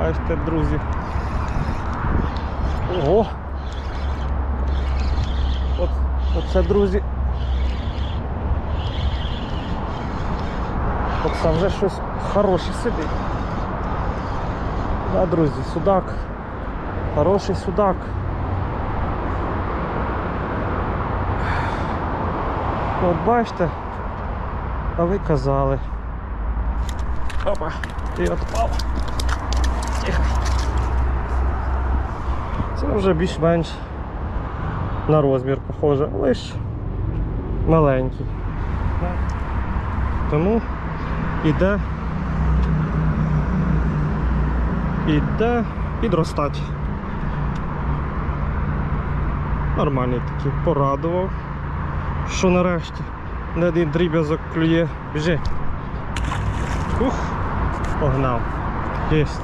Бачите, друзі. Ого! От, оце, друзі. Оце вже щось хороше сидить. Да, друзі, судак. Хороший судак. От бачите, а ви казали. Опа, і отпав. Це вже більш-менш на розмір похоже, ж маленький. Тому іде іде підростати. Нормальний такий, порадував, що нарешті не один дріб'язок клює. Біжи. Ух, погнав. Єсть.